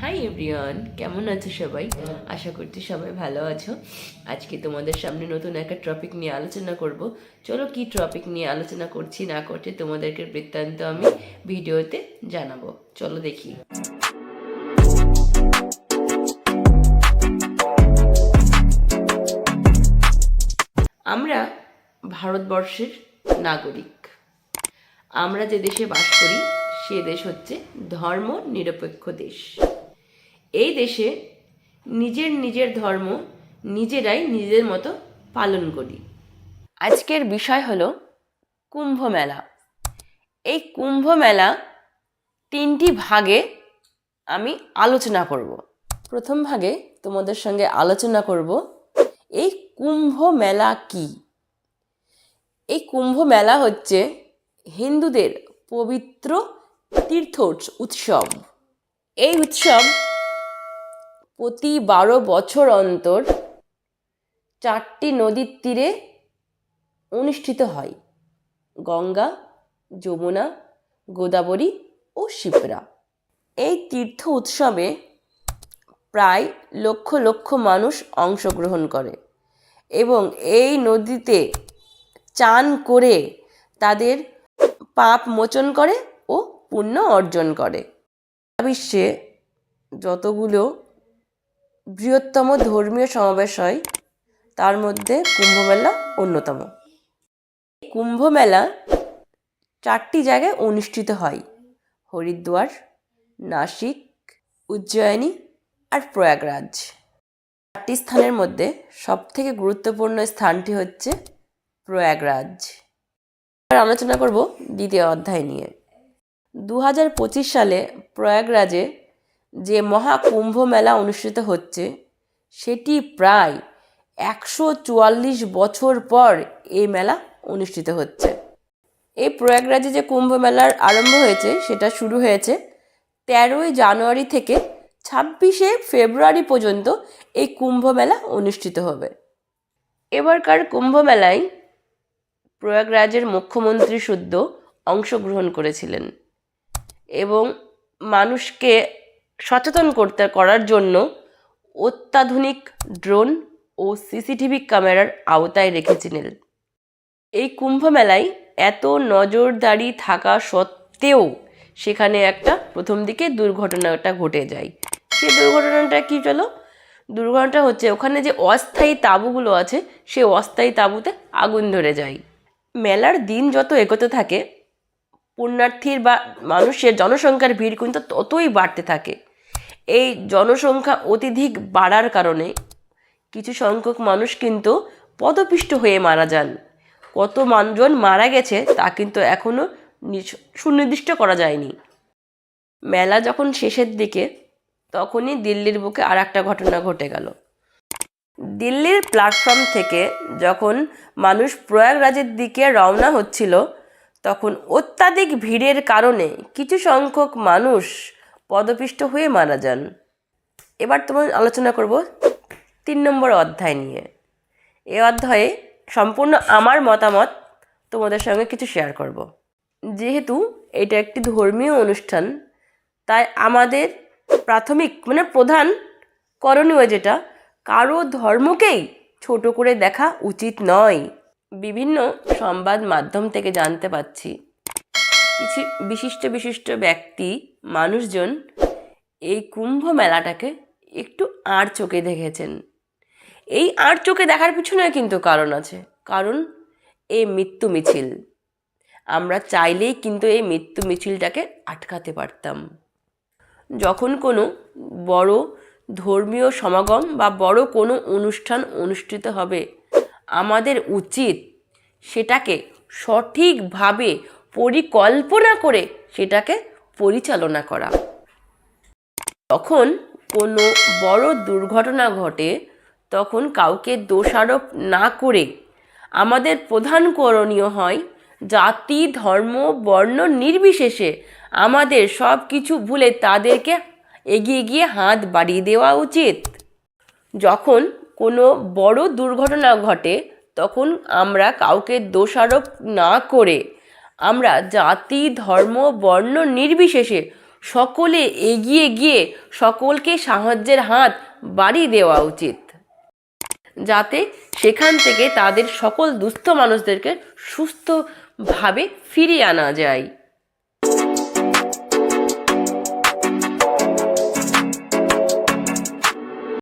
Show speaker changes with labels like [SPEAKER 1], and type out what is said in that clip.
[SPEAKER 1] Hi everyone কেমন আছো সবাই? আশা করছি সবাই ভালো আছো। আজকে তোমাদের সামনে নতুন একটা টপিক নিয়ে আলোচনা করব। চলো কি টপিক নিয়ে আলোচনা করছি না করছি, তোমাদেরকে বৃত্তান্ত আমি ভিডিওতে জানাব। চলো দেখি। আমরা ভারতবর্ষের নাগরিক। আমরা যে দেশে বাস করি, সে দেশ হচ্ছে ধর্ম নিরপেক্ষ দেশ। এই দেশে নিজের নিজের ধর্ম নিজেরাই নিজেদের মতো পালন করি। আজকের বিষয় হলো কুম্ভ মেলা। এই কুম্ভ মেলা তিনটি ভাগে আমি আলোচনা করব। প্রথম ভাগে তোমাদের সঙ্গে আলোচনা করব, এই কুম্ভ মেলা কি? এই কুম্ভ মেলা হচ্ছে হিন্দুদের পবিত্র তীর্থ উৎসব। এই উৎসব প্রতি বারো বছর অন্তর চারটি নদীর তীরে অনুষ্ঠিত হয়। গঙ্গা, যমুনা, গোদাবরী ও শিপ্রা এই তীর্থ উৎসবে প্রায় লক্ষ লক্ষ মানুষ অংশগ্রহণ করে এবং এই নদীতে চান করে তাদের পাপ মোচন করে ও পুণ্য অর্জন করে। বিশ্বে যতগুলো বৃহত্তম ধর্মীয় সমাবেশ হয়। তার মধ্যে কুম্ভমেলা অন্যতম। কুম্ভমেলা চারটি জায়গায় অনুষ্ঠিত হয়। হরিদ্বার, নাসিক, উজ্জয়িনী আর প্রয়াগরাজ। চারটি স্থানের মধ্যে সবথেকে গুরুত্বপূর্ণ স্থানটি হচ্ছে প্রয়াগরাজ। এবার আলোচনা করব দ্বিতীয় অধ্যায় নিয়ে। দু হাজার পঁচিশ সালে প্রয়াগরাজে যে মহাকুম্ভ মেলা অনুষ্ঠিত হচ্ছে, সেটি প্রায় একশো চুয়াল্লিশ বছর পর এই মেলা অনুষ্ঠিত হচ্ছে। এই প্রয়াগরাজে যে কুম্ভ মেলার আরম্ভ হয়েছে, সেটা শুরু হয়েছে তেরোই জানুয়ারি থেকে ছাব্বিশে ফেব্রুয়ারি পর্যন্ত এই কুম্ভ মেলা অনুষ্ঠিত হবে। এবারকার কুম্ভ মেলায় প্রয়াগরাজের মুখ্যমন্ত্রী শুদ্ধ অংশগ্রহণ করেছিলেন এবং মানুষকে সচেতন করতে, করার জন্য অত্যাধুনিক ড্রোন ও সিসিটিভি ক্যামেরার আওতায় রেখেছিলেন। এই কুম্ভ মেলায় এত নজরদারি থাকা সত্ত্বেও সেখানে একটা প্রথম দিকে দুর্ঘটনাটা ঘটে যায়। সেই দুর্ঘটনাটা কী চলো দুর্ঘটনাটা হচ্ছে ওখানে যে অস্থায়ী তাঁবুগুলো আছে সেই অস্থায়ী তাঁবুতে আগুন ধরে যায়। মেলার দিন যত এগোতে থাকে, পুণ্যার্থীর বা মানুষের জনসংখ্যার ভিড় কিন্তু ততই বাড়তে থাকে। এই জনসংখ্যা অত্যধিক বাড়ার কারণে কিছু সংখ্যক মানুষ কিন্তু পদপিষ্ট হয়ে মারা যান। কত মানুষজন মারা গেছে তা কিন্তু এখনও সুনির্দিষ্ট করা যায়নি। মেলা যখন শেষের দিকে, তখনই দিল্লির বুকে আর একটা ঘটনা ঘটে গেল। দিল্লির প্ল্যাটফর্ম থেকে যখন মানুষ প্রয়াগরাজের দিকে রওনা হচ্ছিল, তখন অত্যাধিক ভিড়ের কারণে কিছু সংখ্যক মানুষ পদপিষ্ট হয়ে মারা যান। এবার তোমার আলোচনা করব তিন নম্বর অধ্যায় নিয়ে। এ অধ্যায়ে সম্পূর্ণ আমার মতামত তোমাদের সঙ্গে কিছু শেয়ার করব। যেহেতু এটা একটি ধর্মীয় অনুষ্ঠান, তাই আমাদের প্রাথমিক মানে প্রধান করণীয় যেটা, কারও ধর্মকেই ছোট করে দেখা উচিত নয়। বিভিন্ন সংবাদ মাধ্যম থেকে জানতে পাচ্ছি। কিছু বিশিষ্ট বিশিষ্ট ব্যক্তি, মানুষজন এই কুম্ভ মেলাটাকে একটু আড় চোখে দেখেছেন। এই আড় চোখে দেখার পিছনে কিন্তু কারণ আছে। কারণ এই মৃত্যু মিছিল। আমরা চাইলেই কিন্তু এই মৃত্যু মিছিলটাকে আটকাতে পারতাম। যখন কোনো বড় ধর্মীয় সমাগম বা বড় কোনো অনুষ্ঠান অনুষ্ঠিত হবে, আমাদের উচিত সেটাকে সঠিকভাবে পরিকল্পনা করে সেটাকে পরিচালনা করা। যখন কোনো বড় দুর্ঘটনা ঘটে, তখন কাউকে দোষারোপ না করে আমাদের প্রধান করণীয় হয় জাতি, ধর্ম, বর্ণ নির্বিশেষে আমাদের সব কিছু ভুলে তাদেরকে এগিয়ে গিয়ে হাত বাড়িয়ে দেওয়া উচিত। যখন কোনো বড় দুর্ঘটনা ঘটে, তখন আমরা কাউকে দোষারোপ না করে আমরা জাতি, ধর্ম, বর্ণ নির্বিশেষে সকলে এগিয়ে গিয়ে সকলকে সাহায্যের হাত বাড়িয়ে দেওয়া উচিত। যাতে সেখান থেকে তাদের সকল দুস্থ মানুষদেরকে সুস্থভাবে ফিরিয়ে আনা যায়।